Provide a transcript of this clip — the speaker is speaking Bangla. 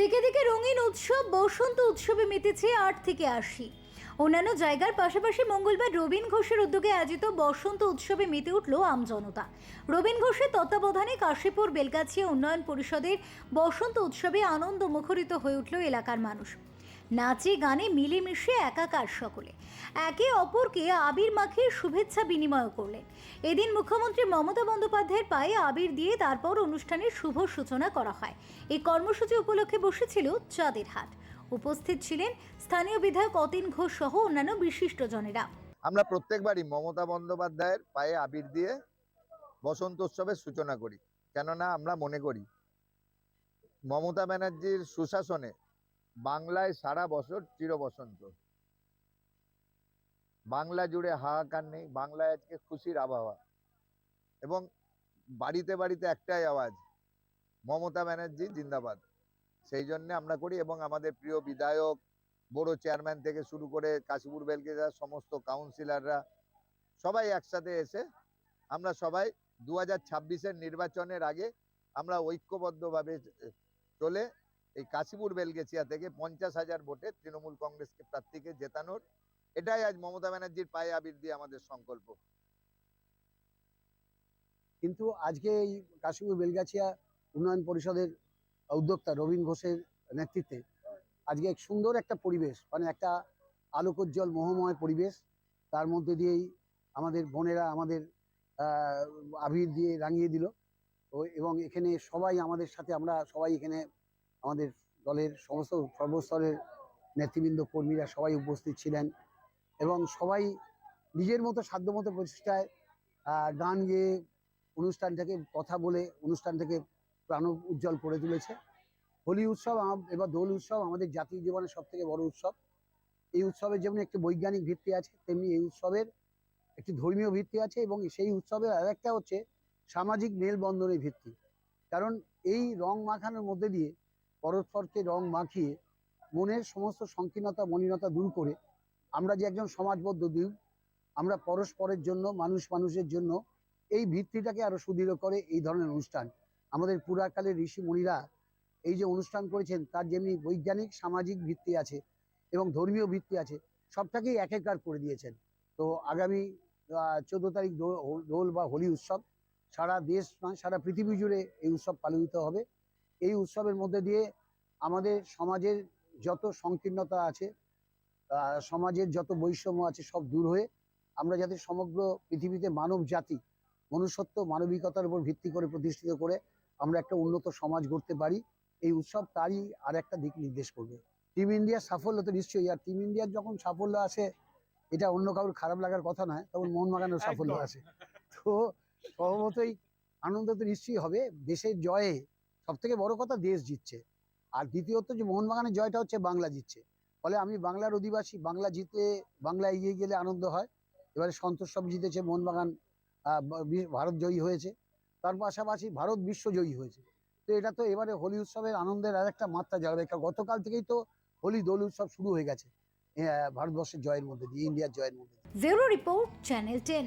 দিকে দেখে রঙিন উৎসব, বসন্ত উৎসবে মেতেছে আট থেকে আশি। অন্যান্য জায়গার পাশাপাশি মঙ্গলবার রবীন ঘোষের উদ্যোগে আয়োজিত বসন্ত উৎসবে মেতে উঠল আমজনতা রবীন ঘোষের তত্ত্বাবধানে কাশীপুর, বেলগাছিয়া উন্নয়ন পরিষদের বসন্ত উৎসবে আনন্দ মুখরিত হয়ে উঠল এলাকার মানুষ। নাচে গানে মিলেমিশে একাকার সকলে। একে অপরকে আবির মাখিয়ে শুভেচ্ছা বিনিময় করলেন। এদিন মুখ্যমন্ত্রী মমতা বন্দ্যোপাধ্যায়ের পায়ে আবির দিয়ে তারপর অনুষ্ঠানের শুভ সূচনা করা হয়। এই কর্মসূচি উপলক্ষে বসেছিল চাঁদের হাট। উপস্থিত ছিলেন স্থানীয় বিধায়ক অতীন ঘোষ সহ অন্যান্য বিশিষ্টজনেরা। আমরা প্রত্যেকবারই মমতা বন্দ্যোপাধ্যায়ের পায়ে আবির দিয়ে বসন্ত উৎসবের সূচনা করি। কেননা আমরা মনে করি, মমতা ব্যানার্জির সুশাসনে বাংলায় সারা বছর চির বসন্ত বাংলা জুড়ে হাহাকার নেই, বাংলায় আজকে খুশির আবহাওয়া। এবং বাড়িতে বাড়িতে একটাই আওয়াজ, মমতা ব্যানার্জি জিন্দাবাদ। সেই জন্য আমরা করি এবং আমাদের প্রিয় বিধায়ক, বড় চেয়ারম্যান থেকে শুরু করে কাশীপুর বেলগেজার সমস্ত কাউন্সিলররা সবাই একসাথে এসে আমরা সবাই দু হাজার নির্বাচনের আগে আমরা ঐক্যবদ্ধভাবে চলে এই কাশীপুর বেলগেছিয়া থেকে পঞ্চাশ হাজার ভোটে তৃণমূল কংগ্রেসকে প্রার্থীকে জেতানোর। এটাই আজ মমতা ব্যানার্জির পায়ে আবির দিয়ে আমাদের সংকল্প। কিন্তু আজকে এই কাশীপুর বেলগাছিয়া উন্নয়ন পরিষদের উদ্যোক্তা রবীন ঘোষের নেতৃত্বে আজকে এক সুন্দর একটা পরিবেশ মানে একটা আলোকোজ্জ্বল মোহময় পরিবেশ, তার মধ্যে দিয়েই আমাদের বোনেরা আমাদের আবির দিয়ে রাঙিয়ে দিল। এবং এখানে সবাই আমাদের সাথে, আমরা সবাই এখানে আমাদের দলের সমস্ত সর্বস্তরের নেতৃবৃন্দ, কর্মীরা সবাই উপস্থিত ছিলেন এবং সবাই নিজের মতো সাধ্যমতো প্রচেষ্টায় গান গেয়ে অনুষ্ঠানটাকে, কথা বলে অনুষ্ঠানটাকে প্রাণ উজ্জ্বল করে তুলেছে। হোলি উৎসব এবার দোল উৎসব আমাদের জাতীয় জীবনের সব থেকে বড় উৎসব। এই উৎসবের যেমন একটি বৈজ্ঞানিক ভিত্তি আছে, তেমনি এই উৎসবের একটি ধর্মীয় ভিত্তি আছে এবং সেই উৎসবের আরেকটা হচ্ছে সামাজিক মেলবন্ধনের ভিত্তি। কারণ এই রং মাখানোর মধ্যে দিয়ে পরস্পরকে রং মাখিয়ে মনের সমস্ত সংকীর্ণতা, মলিনতা দূর করে আমরা যে একজন সমাজবদ্ধ দ্বীপ আমরা পরস্পরের জন্য, মানুষ মানুষের জন্য এই ভিত্তিটাকে আরও সুদৃঢ় করে এই ধরনের অনুষ্ঠান। আমাদের পুরাকালের ঋষি মুনিরা এই যে অনুষ্ঠান করেছেন, তার যেমনি বৈজ্ঞানিক, সামাজিক ভিত্তি আছে এবং ধর্মীয় ভিত্তি আছে, সবটাকেই একাকার করে দিয়েছেন। তো আগামী চোদ্দ তারিখ দোল বা হোলি উৎসব, সারা দেশ সারা পৃথিবী জুড়ে এই উৎসব পালিত হবে। এই উৎসবের মধ্যে দিয়ে আমাদের সমাজের যত সংকীর্ণতা আছে সমাজের যত বৈষম্য আছে সব দূর হয়ে আমরা যাতে সমগ্র পৃথিবীতে মানব জাতি মনুষ্যত্ব মানবিকতার উপর ভিত্তি করে প্রতিষ্ঠিত করে আমরা একটা উন্নত সমাজ গড়তে পারি এই উৎসব তারই আর একটা দিক নির্দেশ করবে টিম ইন্ডিয়ার সাফল্য তো নিশ্চয়ই আর টিম ইন্ডিয়ার যখন সাফল্য আসে এটা অন্য কারোর খারাপ লাগার কথা নয় তখন মোহনবাগানের সাফল্য। আসে তো স্বভাবতই আনন্দ তো নিশ্চয়ই হবে দেশের জয়ে সব থেকে বড় কথা দেশ জিতছে। আর দ্বিতীয়ত যে মোহনবাগানের জয়টা হচ্ছে বাংলা জিতছে। ফলে আমি বাংলার অধিবাসী, বাংলা জিতলে বাংলা এগিয়ে গেলে আনন্দ হয়। এবারে সন্তোষ সব জিতেছে, মোহনবাগান ভারত জয়ী হয়েছে। তার পাশাপাশি ভারত বিশ্ব জয়ী হয়েছে। তো এটা তো এবারে হোলি উৎসবের আনন্দের আর একটা মাত্রা কারণ গতকাল থেকেই তো হোলি দোল উৎসব শুরু হয়ে গেছে। ভারতবর্ষের জয়ের মধ্যে দিয়ে, ইন্ডিয়ার জয়ের মধ্যে দিয়ে। Bureau report channel ten